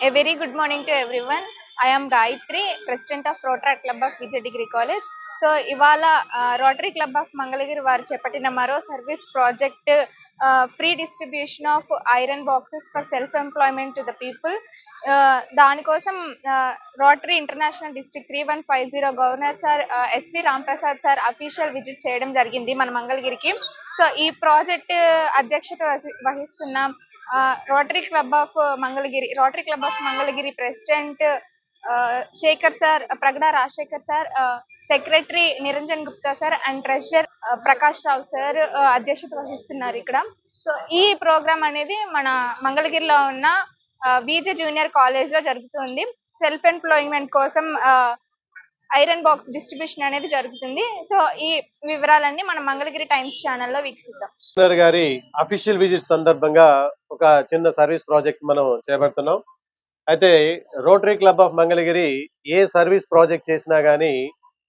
A very good morning to everyone. I am Gayatri, President of Rotary Club of Vijay Degree College. So ఇవాళ rotary club of Mangalagiri వారు చేపట్టిన మరో service project free distribution of iron boxes for self employment to the people దానికోసం Rotary International district three one five zero governor sir S V Ramprasad sir official visit చేయడం జరిగింది మన మంగళగిరికి so ఈ project అధ్యక్షత వహి- వహిస్తున్న Rotary Club of Mangalagiri Rotary Club of Mangalagiri president Sekhar sir Pragada Rajasekhar sir secretary Niranjan Gupta sir and treasurer Prakash Rao sir అధ్యక్షత వహిస్తున్నారు ఇక్కడ. సో ఈ ప్రోగ్రామ్ అనేది మన మంగళగిరిలో ఉన్న బీజే జూనియర్ కాలేజ్లో జరుగుతుంది. సెల్ఫ్ ఎంప్లాయ్మెంట్ కోసం ఐరన్ బాక్స్ డిస్ట్రిబ్యూషన్ అనేది జరుగుతుంది. సో ఈ వివరాలన్నీ మన మంగళగిరి టైమ్స్ ఛానల్లో వీక్షిస్తాం. గారి అఫీషియల్ విజిట్ సందర్భంగా ఒక చిన్న సర్వీస్ ప్రాజెక్ట్ మనం చేపడుతున్నాం. అయితే రోటరీ క్లబ్ ఆఫ్ మంగళగిరి ఏ సర్వీస్ ప్రాజెక్ట్ చేసినా గానీ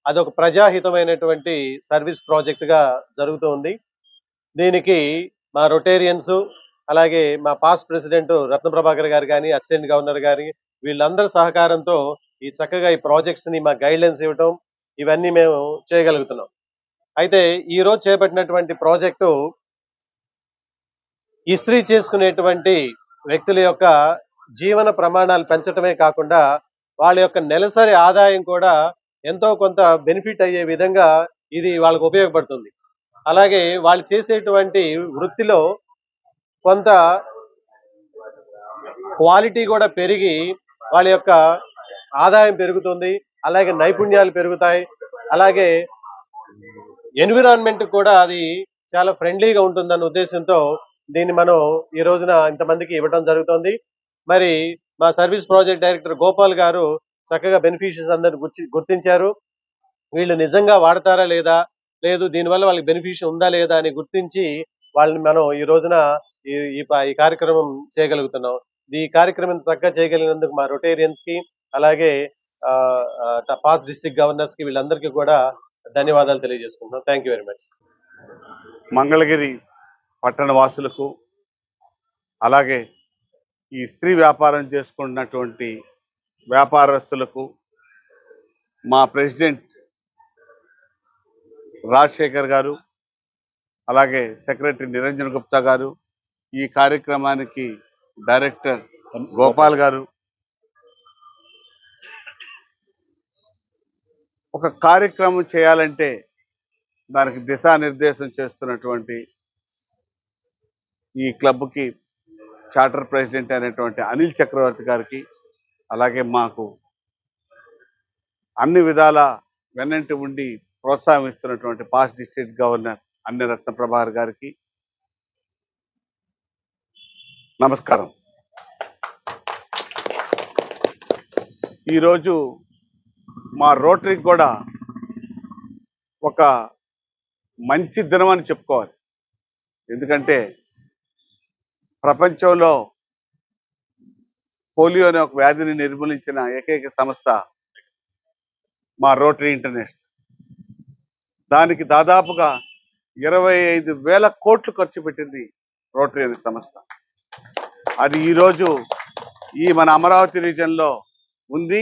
అదొక ప్రజాహితమైనటువంటి సర్వీస్ ప్రాజెక్ట్గా జరుగుతుంది. దీనికి మా రొటేరియన్స్ అలాగే మా పాస్ట్ ప్రెసిడెంట్ రత్న ప్రభాకర్ గారు కానీ అసిస్టెంట్ గవర్నర్ గారి వీళ్ళందరి సహకారంతో ఈ చక్కగా ఈ ప్రాజెక్ట్స్ని మా గైడ్లైన్స్ ఇవ్వటం ఇవన్నీ మేము చేయగలుగుతున్నాం. అయితే ఈ రోజు చేపట్టినటువంటి ప్రాజెక్టు ఇస్త్రీ చేసుకునేటువంటి వ్యక్తుల యొక్క జీవన ప్రమాణాలు పెంచడమే కాకుండా వాళ్ళ యొక్క నెలసరి ఆదాయం కూడా ఎంతో కొంత బెనిఫిట్ అయ్యే విధంగా ఇది వాళ్ళకు ఉపయోగపడుతుంది. అలాగే వాళ్ళు చేసేటువంటి వృత్తిలో కొంత క్వాలిటీ కూడా పెరిగి వాళ్ళ యొక్క ఆదాయం పెరుగుతుంది అలాగే నైపుణ్యాలు పెరుగుతాయి అలాగే ఎన్విరాన్మెంట్ కూడా అది చాలా ఫ్రెండ్లీగా ఉంటుందన్న ఉద్దేశంతో దీన్ని మనం ఈ రోజున ఇంతమందికి ఇవ్వడం జరుగుతుంది. మరి మా సర్వీస్ ప్రాజెక్ట్ డైరెక్టర్ గోపాల్ గారు చక్కగా బెనిఫిషియర్స్ అందరు గుర్తించారు. వీళ్ళు నిజంగా వాడతారా లేదా? లేదు దీనివల్ల వాళ్ళకి బెనిఫిషియర్ ఉందా లేదా అని గుర్తించి వాళ్ళని మనం ఈ రోజున ఈ ఈ కార్యక్రమం చేయగలుగుతున్నాం. ఈ కార్యక్రమం చక్కగా చేయగలిగినందుకు మా రొటేరియన్స్కి అలాగే పాస్ డిస్ట్రిక్ట్ గవర్నర్స్కి వీళ్ళందరికీ కూడా ధన్యవాదాలు తెలియజేసుకుంటున్నాం. Thank you very much Mangalagiri పట్టణ వాసులకు అలాగే ఈ స్త్రీ వ్యాపారం చేసుకున్నటువంటి వ్యాపారస్తులకు మా ప్రెసిడెంట్ రాజశేఖర్ గారు అలాగే సెక్రటరీ నిరంజన్ గుప్తా గారు ఈ కార్యక్రమానికి డైరెక్టర్ గోపాల్ గారు ఒక కార్యక్రమం చేయాలంటే దానికి దిశానిర్దేశం చేస్తున్నటువంటి ఈ క్లబ్కి చార్టర్ ప్రెసిడెంట్ అయినటువంటి అనిల్ చక్రవర్తి గారికి అలాగే మాకు అన్ని విధాల వెన్నంటి ఉండి ప్రోత్సాహిస్తున్నటువంటి పాస్ట్ డిస్ట్రిక్ట్ గవర్నర్ అన్ని రత్న ప్రభాకర్ గారికి నమస్కారం. ఈరోజు మా రోటరీకి కూడా ఒక మంచి దినం అని చెప్పుకోవాలి. ఎందుకంటే ప్రపంచంలో పోలియో అనే ఒక వ్యాధిని నిర్మూలించిన ఏకైక సంస్థ మా రోటరీ ఇంటర్నేషనల్ దానికి దాదాపుగా ఇరవై ఐదు వేల కోట్లు ఖర్చు పెట్టింది రోటరీ అనే సంస్థ. అది ఈరోజు ఈ మన అమరావతి రీజన్లో ఉంది.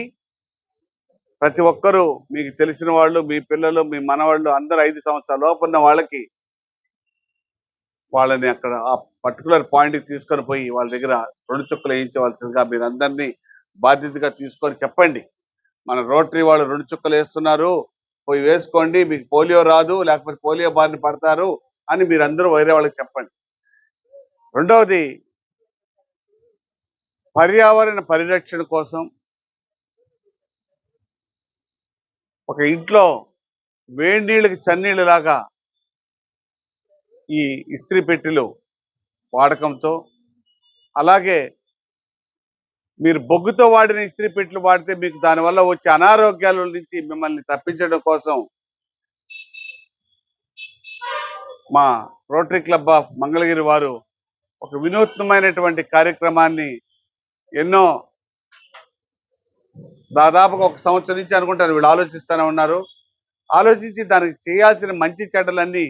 ప్రతి ఒక్కరూ మీకు తెలిసిన వాళ్ళు మీ పిల్లలు మీ మనవాళ్ళు అందరు ఐదు సంవత్సరాల లోపు ఉన్న వాళ్ళకి వాళ్ళని అక్కడ ఆ పర్టికులర్ పాయింట్కి తీసుకొని పోయి వాళ్ళ దగ్గర రెండు చుక్కలు వేయించవలసిందిగా మీరు అందరినీ బాధ్యతగా తీసుకొని చెప్పండి. మన రోటరీ వాళ్ళు రెండు చుక్కలు వేస్తున్నారు పోయి వేసుకోండి మీకు పోలియో రాదు లేకపోతే పోలియో బారిన పడతారు అని మీరు అందరూ వేరే వాళ్ళకి చెప్పండి. రెండవది పర్యావరణ పరిరక్షణ కోసం ఒక ఇంట్లో వేడి నీళ్ళకి చన్నీళ్ళ లాగా ఈ ఇస్త్రీ పెట్టెలు వాడకంతో అలాగే మీరు బొగ్గుతో వాడిన ఇస్త్రీ పెట్టెలు వాడితే మీకు దానివల్ల వచ్చే అనారోగ్యాల నుంచి మిమ్మల్ని తప్పించడం కోసం మా రోటరీ క్లబ్ ఆఫ్ మంగళగిరి వారు ఒక వినూత్నమైనటువంటి కార్యక్రమాన్ని ఎన్నో దాదాపుగా ఒక సంవత్సరం నుంచి అనుకుంటారు వీళ్ళు ఆలోచిస్తూనే ఉన్నారు. ఆలోచించి దానికి చేయాల్సిన మంచి చెడ్డలన్నీ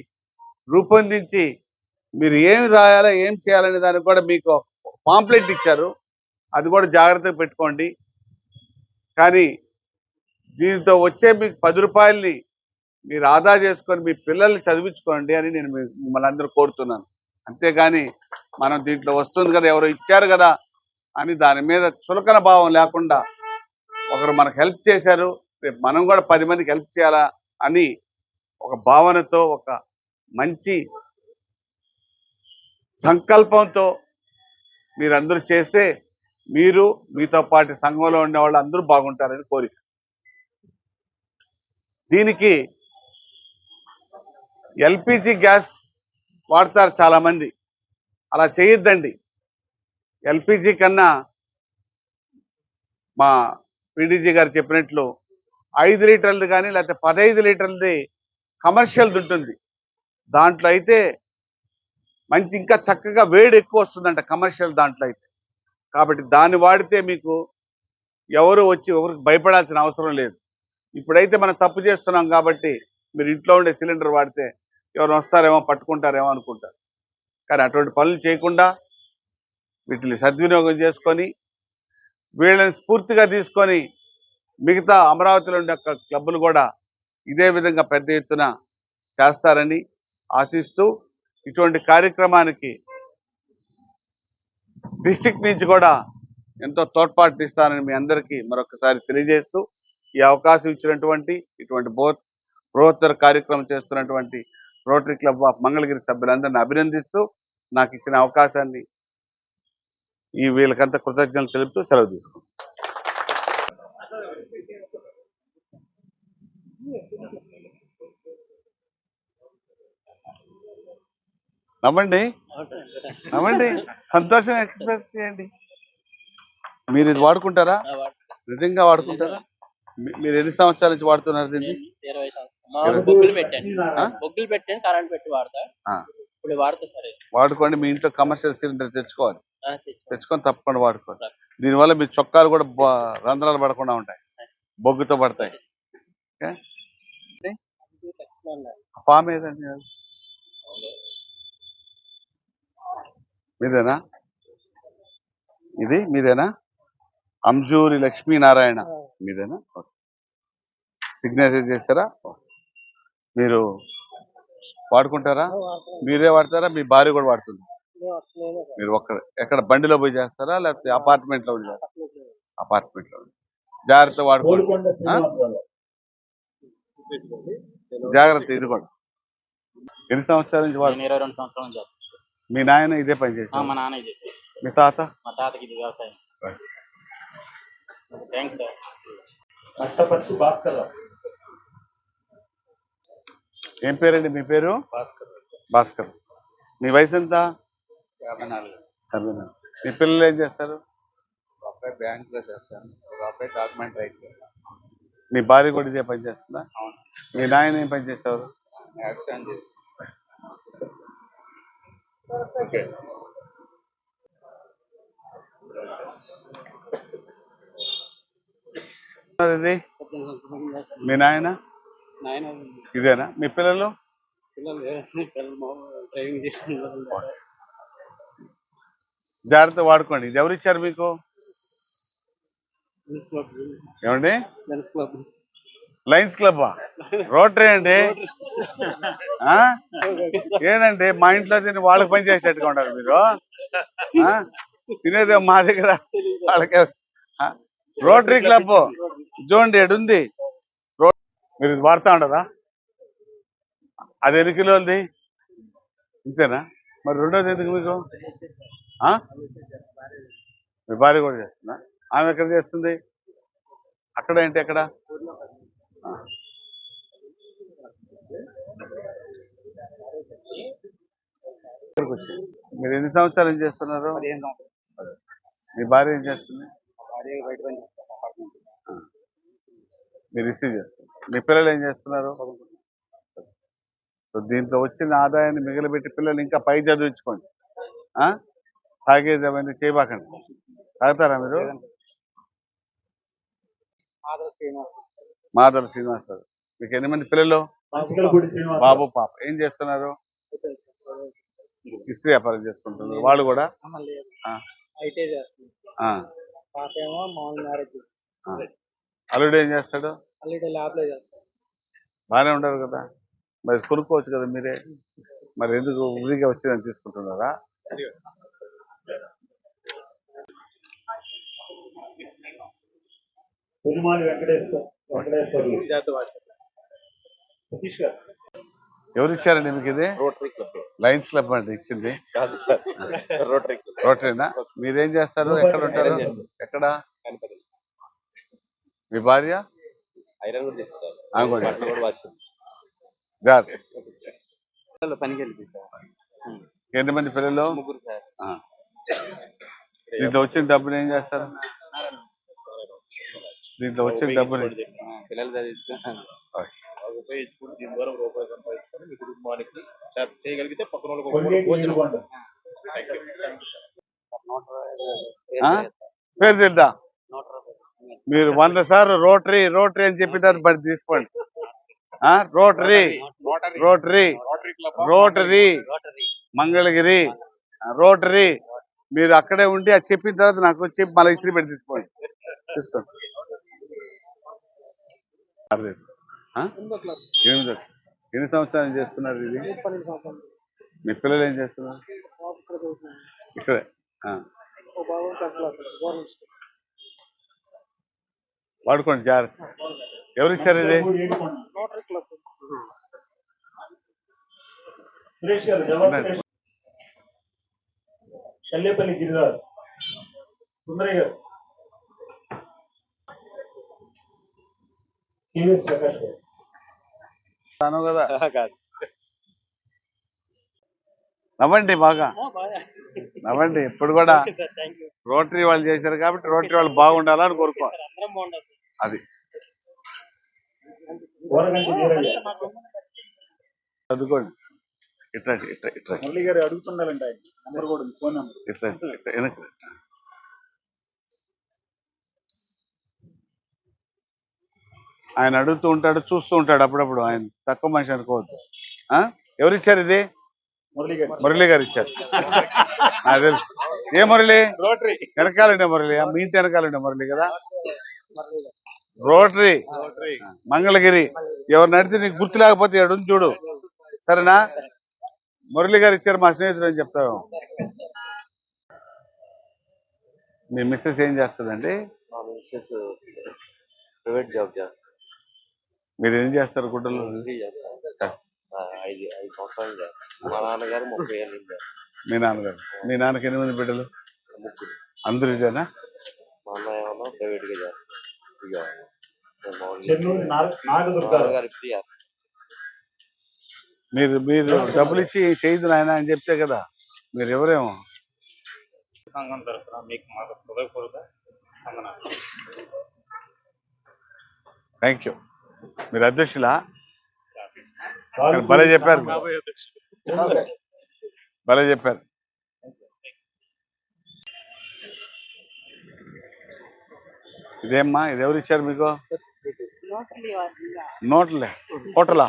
రూపొందించి మీరు ఏం రాయాలో ఏం చేయాలనే దానికి కూడా మీకు పాంప్లెట్ ఇచ్చారు. అది కూడా జాగ్రత్తగా పెట్టుకోండి. కానీ దీనితో వచ్చే మీకు పది రూపాయలని మీరు ఆదా చేసుకొని మీ పిల్లల్ని చదివించుకోండి అని నేను మిమ్మల్ని అందరూ కోరుతున్నాను. అంతేగాని మనం దీంట్లో వస్తుంది కదా ఎవరో ఇచ్చారు కదా అని దాని మీద చులకన భావం లేకుండా ఒకరు మనకు హెల్ప్ చేశారు రేపు మనం కూడా పది మందికి హెల్ప్ చేయాలా అని ఒక భావనతో ఒక మంచి సంకల్పంతో మీరందరూ చేస్తే మీరు మీతో పాటు సంఘంలో ఉండే వాళ్ళు అందరూ బాగుంటారని కోరిక. దీనికి ఎల్పిజి గ్యాస్ వాడతారు చాలా మంది అలా చేయొద్దండి. ఎల్పిజి కన్నా మా పీడీజీ గారు చెప్పినట్లు ఐదు లీటర్లది కానీ లేకపోతే పదహైదు లీటర్లది కమర్షియల్ది ఉంటుంది. దాంట్లో అయితే మంచి ఇంకా చక్కగా వేడి ఎక్కువ వస్తుందంట కమర్షియల్ దాంట్లో అయితే. కాబట్టి దాన్ని వాడితే మీకు ఎవరు వచ్చి ఎవరికి భయపడాల్సిన అవసరం లేదు. ఇప్పుడైతే మనం తప్పు చేస్తున్నాం కాబట్టి మీరు ఇంట్లో ఉండే సిలిండర్ వాడితే ఎవరు వస్తారేమో పట్టుకుంటారేమో అనుకుంటారు. కానీ అటువంటి పనులు చేయకుండా వీటిని సద్వినియోగం చేసుకొని వీళ్ళని స్ఫూర్తిగా తీసుకొని మిగతా అమరావతిలో ఉండే క్లబ్లు క్లబ్బులు కూడా ఇదే విధంగా పెద్ద ఎత్తున చేస్తారని ఆశిస్తూ ఇటువంటి కార్యక్రమానికి డిస్టిక్ నుంచి కూడా ఎంతో తోడ్పాటు ఇస్తానని మీ అందరికీ మరొకసారి తెలియజేస్తూ ఈ అవకాశం ఇచ్చినటువంటి ఇటువంటి బో బృహత్తర కార్యక్రమం చేస్తున్నటువంటి రోటరీ క్లబ్ ఆఫ్ మంగళగిరి సభ్యులందరిని అభినందిస్తూ నాకు ఇచ్చిన అవకాశాన్ని ఈ వీళ్ళకంతా కృతజ్ఞతలు తెలుపుతూ సెలవు తీసుకుంటాను నవ్వండి. నవ్వండి. సంతోషం ఎక్స్ప్రెస్ చేయండి. మీరు ఇది వాడుకుంటారా? నిజంగా వాడుకుంటారా? మీరు ఎన్ని సంవత్సరాల నుంచి వాడుతున్నారు దీన్ని? ఇరవై సంవత్సరాలు. మామూలు బొగ్గులు పెట్టాను. ఆ? బొగ్గులు పెట్టాను కరెంట్ పెట్టి వాడతా. ఆ. ఇప్పుడు వాడుతా సరే. వాడుకోండి మీ ఇంట్లో కమర్షియల్ సిలిండర్ తెచ్చుకోవాలి. తెచ్చుకొని తప్పకుండా వాడుకోండి దీనివల్ల మీ చొక్కాలు కూడా రంధ్రాలు పడకుండా ఉంటాయి. బొగ్గుతో పడతాయి. ఫామ్ ఏదండి? మీదేనా? ఇది మీదేనా? అంజూరి లక్ష్మీనారాయణ. మీదేనా? సిగ్నేచర్ చేస్తారా? మీరు వాడుకుంటారా? మీరే వాడతారా? మీ భార్య కూడా వాడుతుంది. మీరు ఒక్క ఎక్కడ బండిలో పోయి చేస్తారా? లేకపోతే అపార్ట్మెంట్లో. అపార్ట్మెంట్లో జాగ్రత్త వాడుకోండి? జాగ్రత్త ఇది కూడా ఎన్ని సంవత్సరాల నుంచి వాడు? ఇరవై రెండు సంవత్సరాల నుంచి. మీ నాయన ఇదే పని ఆ, చేస్తాను మా నాన్న మీ తాత? మా తాతకి ఇది వ్యవసాయం. Thanks sir. కట్టపర్తి భాస్కర్ ఏం పేరండి మీ పేరు? భాస్కర్. మీ వయసు ఎంత? యాభై నాలుగు. మీ పిల్లలు ఏం చేస్తారు? ఒక అబ్బాయి బ్యాంక్లో చేస్తాను. ఒక అబ్బాయి డాక్యుమెంట్ రైట్ మీ భార్య కూడా ఇదే పని చేస్తుందా? అవును. మీ నాయన ఏం పని చేసేవారు? యాక్సిడెంట్ చేసి. ఇది మీ నాయన? ఇదేనా? మీ పిల్లలు? పిల్లలు పిల్లలు డ్రైవింగ్ చేసిన జాగ్రత్త వాడుకోండి. ఇది ఎవరు ఇచ్చారు మీకు? ఏమండి? లయన్స్ క్లబ్ రోటరీ అండి? ఆ? ఏదండి? మా ఇంట్లో తిని వాళ్ళకి పని చేసేట్టుగా ఉన్నారు మీరు? ఆ? తినేదే మా దగ్గర వాళ్ళకే? Rotary Club. చూడండి ఎడుంది మీరు ఇది వాడుతా ఉండరా అది ఎన్ని కిలోలది? ఇంతేనా? మరి రెండోది ఎందుకు మీకు? మీ భార్య కూడా చేస్తుందా? ఆమె ఎక్కడ చేస్తుంది? అక్కడ ఏంటి ఎక్కడ. ఇక్కడికి మీరు ఎన్ని సంవత్సరాలు ఏం చేస్తున్నారు? మీ భార్య ఏం చేస్తుంది. మీరు రిసీవ్ చేస్తారు మీ పిల్లలు ఏం చేస్తున్నారు? సో దీంతో వచ్చిన ఆదాయాన్ని మిగిలిపెట్టి పిల్లలు ఇంకా పై చదివించుకోండి. ఆ? తాగేది అవన్నీ చేయబాకండి. తాగుతారా మీరు? మాధవ శ్రీనివాస్. గారు మీకు ఎన్ని మంది పిల్లలు? బాబు పాప. ఏం చేస్తున్నారు? ఇస్త్రీ వ్యాపారం చేసుకుంటున్నారు వాళ్ళు కూడా. అల్లుడు ఏం చేస్తాడు? బాగానే ఉంటారు కదా? మరి కొనుక్కోవచ్చు కదా మీరే? మరి ఎందుకు ఫ్రీగా వచ్చేదని తీసుకుంటున్నారా? పులిమాలి వెంకటేశ్వర వెంకటేశ్వర్లు. సతీష్ గారు ఎవరు ఇచ్చారండి మీకు ఇది? రోటరీ క్లబ్ లయన్స్ క్లబ్ అంటే ఇచ్చింది. కాదు సార్ రోటరీ క్లబ్ రోటరీనా మీరేం చేస్తారు? ఎక్కడ ఉంటారు? ఎక్కడ? మీ భార్య? ఐరన్ కూడా చేస్తారు పనికి వెళ్ళి సార్ ఎంతమంది పిల్లలు? ముగ్గురు సార్. ఆ. దీంట్లో వచ్చిన డబ్బులు ఏం చేస్తారు? దీంట్లో వచ్చిన డబ్బులు పిల్లలు చదివించుకుని ఉపయోగించుకుని దీని ద్వారా రూపాయి సంపాదించుకొని మీ కుటుంబానికి చే- చేయగలిగితే పక్కన వాళ్ళకి ఒక కొల్గేటి భోజనం నీలకొండ. ఆ? పేరు తెలుదా మీరు వంద సార్లు రోటరీ రోటరీ అని చెప్పిన తర్వాత బడి తీసుకోండి. ఆ? Rotary Rotary. Rotary Club Rotary Mangalagiri Rotary. మీరు అక్కడే ఉండి అది చెప్పిన తర్వాత నాకు చెప్పి మళ్ళీ ఇస్త్రీ పెట్టి తీసుకోండి. తీసుకోండి. ఆ? ఎనిమిదో ఎన్ని సంవత్సరాలు చేస్తున్నారు ఇది? మీ పిల్లలు ఏం చేస్తున్నారు? ఇక్కడ. వాడుకోండి జాగ్రత్త. ఎవరు ఇచ్చారు ఇది. కల్లేపల్లి గిరిరాజు. సుందరయ్య గారు టీవీఎస్ ప్రకాష్ గారు అను కదా. కాదు. నవ్వండి బాగా. నవ్వండి ఇప్పుడు కూడా రోటరీ వాళ్ళు చేశారు కాబట్టి రోటరీ వాళ్ళు బాగుండాలని బాగుండాలి. అది. చదువుకోండి. ఇట్లా ఇట్లా ఇట్లా. మురళి గారు అడుగుతుండాలంట ఫోన్ నెంబర్. ఇట్లా ఇట్లా ఆయన అడుగుతూ ఉంటాడు చూస్తూ ఉంటాడు అప్పుడప్పుడు. ఆయన తక్కువ మనిషి అనుకోవద్దు. ఆ? ఎవరు ఇచ్చారు ఇది? మురళి గారు ఇచ్చారు. నాకు తెలుసు. ఏ మురళి? రోటరీ. వెనకాలండే మురళి. మీ ఇంటి వెనకాలండే మురళి కదా? రోటరీ. రోటరీ. మంగళగిరి. ఎవరు నడితే నీకు గుర్తు లేకపోతే ఉంది చూడు. సరేనా? మురళి గారు ఇచ్చారు మా స్నేహితుడు అని చెప్తాను. మీ మిస్సెస్ ఏం చేస్తుందండి? మా మిస్సెస్ ప్రైవేట్ జాబ్ చేస్తారు మీరు ఏం చేస్తారు గుడ్డలు? ఐదు ఐదు సంవత్సరాలు చేస్తారు మా నాన్నగారు ముప్పై ఏళ్ళు మీ నాన్నగారు? మీ నాన్నకి ఎన్ని మంది బిడ్డలు? ముగ్గురు. అందరు ఇదేనా? మా అన్నయ్య ఏమన్నా ప్రైవేట్గా చేస్తారు ఇక నేను మామూలుగా చెన్నూరు నాగ- నాగదుర్గారావు నాన్నగారు ఇప్పుడు చేస్తారు. మీరు మీరు డబ్బులు ఇచ్చి చేయదు నాయన అని చెప్తే కదా మీరు ఎవరేమో సంఘం తరఫున మీకు మాకు హృదయపూర్వక వందనాలు. థ్యాంక్ యూ మీరు అధ్యక్షులా? భలే చెప్పారు. భలే చెప్పారు. ఇదేమ్మా? ఇది ఎవరు ఇచ్చారు మీకు? నోట్లే. హోటలా?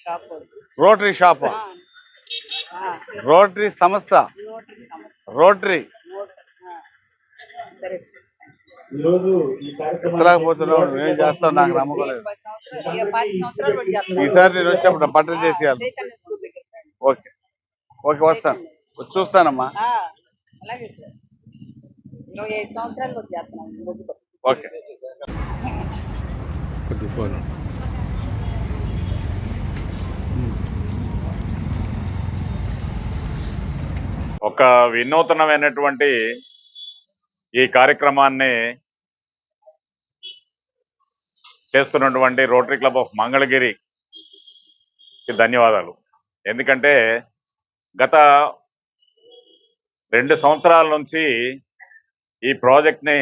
Shop Rotary shop? రోటరీ సంస్థ? రోటరీ సరే ఈరోజు ఈ కార్యక్రమం ఎత్తలేకపోతున్నావు నువ్వేం చేస్తావు నాకు నమ్మకం లేదు. ఈసారి నేను వచ్చినప్పుడు బట్టలు చేసేయాలి. ఓకే. ఓకే వస్తాను వచ్చి చూస్తానమ్మా. ఓకే. ఒక వినూతనమైనటువంటి ఈ కార్యక్రమాన్ని చేస్తున్నటువంటి రోటరీ క్లబ్ ఆఫ్ మంగళగిరికి ధన్యవాదాలు. ఎందుకంటే గత రెండు సంవత్సరాల నుంచి ఈ ప్రాజెక్ట్ని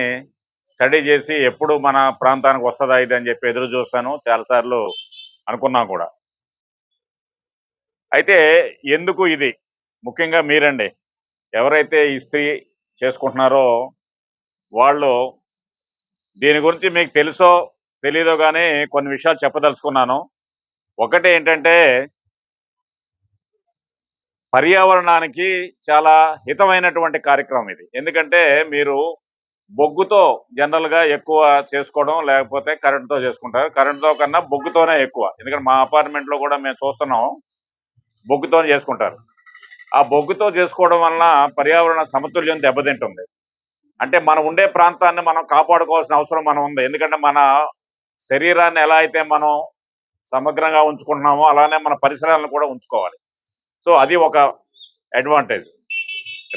స్టడీ చేసి ఎప్పుడు మన ప్రాంతానికి వస్తుందా ఇది అని చెప్పి ఎదురు చూస్తాను చాలాసార్లు అనుకున్నాం కూడా. అయితే ఎందుకు ఇది? ముఖ్యంగా మీరండి. ఎవరైతే ఇస్త్రీ చేసుకుంటున్నారో వాళ్ళు దీని గురించి మీకు తెలుసో తెలీదో కానీ కొన్ని విషయాలు చెప్పదలుచుకున్నాను. ఒకటి ఏంటంటే పర్యావరణానికి చాలా హితమైనటువంటి కార్యక్రమం ఇది. ఎందుకంటే మీరు బొగ్గుతో జనరల్గా ఎక్కువ చేసుకోవడం లేకపోతే కరెంట్తో చేసుకుంటారు. కరెంట్తో కన్నా బొగ్గుతోనే ఎక్కువ. ఎందుకంటే మా అపార్ట్మెంట్లో కూడా మేము చూస్తున్నాం బొగ్గుతో చేసుకుంటారు. ఆ బొగ్గుతో చేసుకోవడం వలన పర్యావరణ సమతుల్యం దెబ్బతింటుంది. అంటే మనం ఉండే ప్రాంతాన్ని మనం కాపాడుకోవాల్సిన అవసరం మనం ఉంది. ఎందుకంటే మన శరీరాన్ని ఎలా అయితే మనం సమగ్రంగా ఉంచుకుంటున్నామో అలానే మన పరిసరాలను కూడా ఉంచుకోవాలి. సో అది ఒక అడ్వాంటేజ్.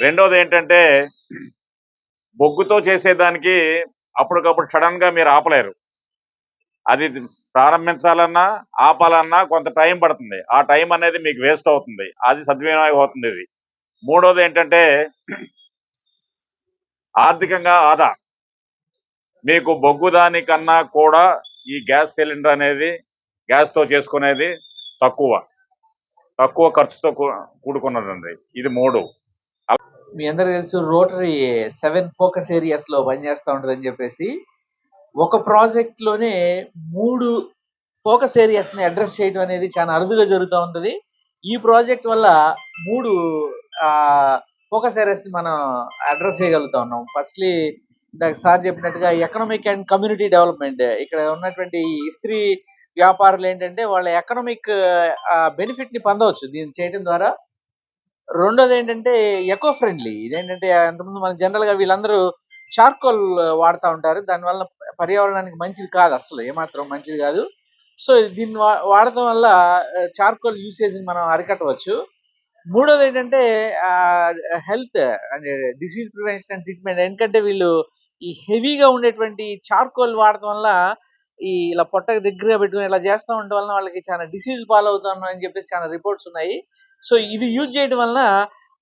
రెండోది ఏంటంటే బొగ్గుతో చేసేదానికి అప్పటికప్పుడు సడన్గా మీరు ఆపలేరు. అది ప్రారంభించాలన్నా ఆపాలన్నా కొంత టైం పడుతుంది. ఆ టైం అనేది మీకు వేస్ట్ అవుతుంది. అది సద్వినియోగం అవుతుంది ఇది. మూడోది ఏంటంటే ఆర్థికంగా ఆదా. మీకు బొగ్గు దానికన్నా కూడా ఈ గ్యాస్ సిలిండర్ అనేది గ్యాస్తో చేసుకునేది తక్కువ. తక్కువ ఖర్చుతో కూడుకున్నదండి. ఇది మూడు. మీ అందరూ తెలుసు రోటరీ సెవెన్ ఫోకస్ ఏరియాస్లో పనిచేస్తూ ఉంటుందని చెప్పేసి ఒక ప్రాజెక్ట్లోనే మూడు ఫోకస్ ఏరియాస్ని అడ్రస్ చేయడం అనేది చాలా అరుదుగా జరుగుతూ ఉంటుంది. ఈ ప్రాజెక్ట్ వల్ల మూడు ఫోకస్ ఏరియాస్ని మనం అడ్రస్ చేయగలుగుతా ఉన్నాం. ఫస్ట్లీ ఇందాక సార్ చెప్పినట్టుగా ఎకనామిక్ అండ్ కమ్యూనిటీ డెవలప్మెంట్ ఇక్కడ ఉన్నటువంటి ఇస్త్రీ వ్యాపారులు ఏంటంటే వాళ్ళ ఎకనామిక్ బెనిఫిట్ని పొందవచ్చు దీన్ని చేయడం ద్వారా. రెండోది ఏంటంటే ఎకో ఫ్రెండ్లీ ఇదేంటంటే అంతకుముందు మన జనరల్గా వీళ్ళందరూ చార్కోల్ వాడుతూ ఉంటారు. దానివల్ల పర్యావరణానికి మంచిది కాదు అసలు ఏమాత్రం మంచిది కాదు. సో దీన్ని వాడటం వల్ల చార్కోల్ యూసేజ్ మనం అరికట్టవచ్చు. మూడోది ఏంటంటే హెల్త్ అంటే డిసీజ్ ప్రివెన్షన్ అండ్ ట్రీట్మెంట్ ఎందుకంటే వీళ్ళు ఈ హెవీగా ఉండేటువంటి చార్కోల్ వాడటం వల్ల ఈ ఇలా పొట్టకు దగ్గరగా పెట్టుకుని ఇలా చేస్తూ ఉండడం వలన వాళ్ళకి చాలా డిసీజ్ పాలవుతున్నాం అని చెప్పేసి చాలా రిపోర్ట్స్ ఉన్నాయి. సో ఇది యూజ్ చేయడం వలన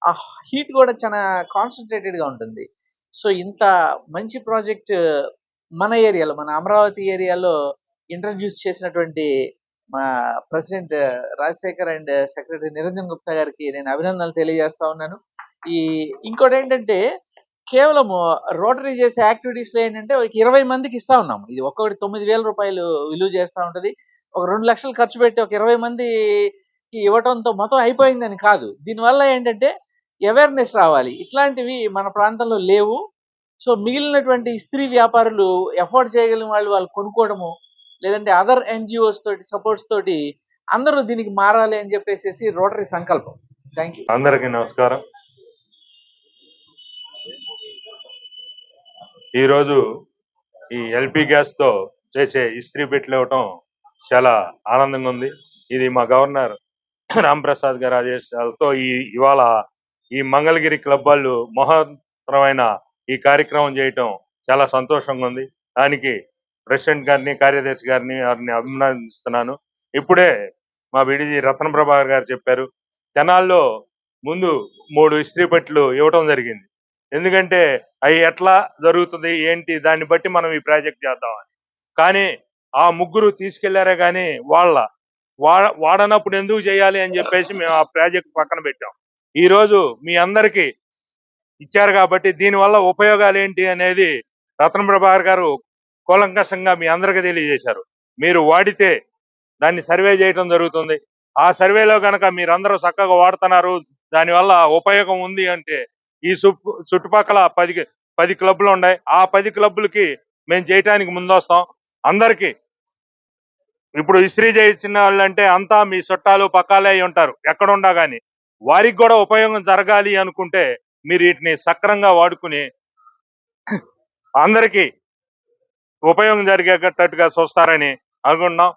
ఆ హీట్ కూడా చాలా కాన్సన్ట్రేటెడ్గా ఉంటుంది. సో ఇంత మంచి ప్రాజెక్ట్ మన ఏరియాలో మన అమరావతి ఏరియాలో ఇంట్రడ్యూస్ చేసినటువంటి మా president Rajasekhar and secretary Niranjan Gupta గారికి నేను అభినందనలు తెలియజేస్తా ఉన్నాను. ఈ ఇంకోటి ఏంటంటే కేవలం రోటరీ చేసే యాక్టివిటీస్లో ఏంటంటే ఒక ఇరవై మందికి ఇస్తా ఉన్నాము. ఇది ఒక్కొక్కటి తొమ్మిది వేల రూపాయలు విలువ చేస్తా ఉంటది. ఒక రెండు లక్షలు ఖర్చు పెట్టి ఒక ఇరవై మందికి ఇవ్వటంతో మొత్తం అయిపోయిందని కాదు. దీనివల్ల ఏంటంటే అవేర్నెస్ రావాలి. ఇట్లాంటివి మన ప్రాంతంలో లేవు. సో మిగిలినటువంటి స్త్రీ వ్యాపారులు ఎఫోర్డ్ చేయగలిగిన వాళ్ళు వాళ్ళు కొనుక్కోవడము లేదంటే అదర్ ఎన్జిఓస్ తోటి సపోర్ట్స్ తోటి అందరూ దీనికి మారాలి అని చెప్పేసి రోటరీ సంకల్పం. థ్యాంక్ యూ అందరికీ నమస్కారం. ఈరోజు ఈ ఎల్పి గ్యాస్తో చేసే ఇస్త్రీ పెట్లు ఇవ్వటం చాలా ఆనందంగా ఉంది. ఇది మా గవర్నర్ రాంప్రసాద్ గారి ఆదేశాలతో ఈ ఇవాళ ఈ మంగళగిరి క్లబ్ వాళ్ళు మహోత్తరమైన ఈ కార్యక్రమం చేయటం చాలా సంతోషంగా ఉంది. దానికి ప్రెసిడెంట్ గారిని కార్యదర్శి గారిని వారిని అభినందిస్తున్నాను. ఇప్పుడే మా విడిది రత్న ప్రభాకర్ గారు చెప్పారు తెనాల్లో ముందు మూడు ఇస్త్రీ పెట్టెలు ఇవ్వటం జరిగింది. ఎందుకంటే అవి ఎట్లా జరుగుతుంది ఏంటి దాన్ని బట్టి మనం ఈ ప్రాజెక్ట్ చేద్దామని. కానీ ఆ ముగ్గురు తీసుకెళ్ళారే కానీ వాళ్ళ వాడ వాడనప్పుడు ఎందుకు చేయాలి అని చెప్పేసి మేము ఆ ప్రాజెక్ట్ పక్కన పెట్టాం. ఈ రోజు మీ అందరికీ ఇచ్చారు కాబట్టి దీనివల్ల ఉపయోగాలు ఏంటి అనేది రత్న ప్రభాకర్ గారు కూలంకషంగా మీ అందరికీ తెలియజేశారు. మీరు వాడితే దాన్ని సర్వే చేయటం జరుగుతుంది. ఆ సర్వేలో కనుక మీరందరూ చక్కగా వాడుతున్నారు దానివల్ల ఉపయోగం ఉంది అంటే ఈ చుట్టుపక్కల పది పది క్లబ్లు ఉన్నాయి. ఆ పది క్లబ్లకి మేము చేయటానికి ముందొస్తాం. అందరికీ ఇప్పుడు ఇస్త్రీ చేయించిన వాళ్ళంటే అంతా మీ చుట్టాలు పక్కాలే అయి ఉంటారు. ఎక్కడ కానీ వారికి కూడా ఉపయోగం జరగాలి అనుకుంటే మీరు వీటిని సక్రంగా వాడుకుని అందరికీ ఉపయోగం జరిగేటట్టుగా చూస్తారని అనుకుంటున్నాం.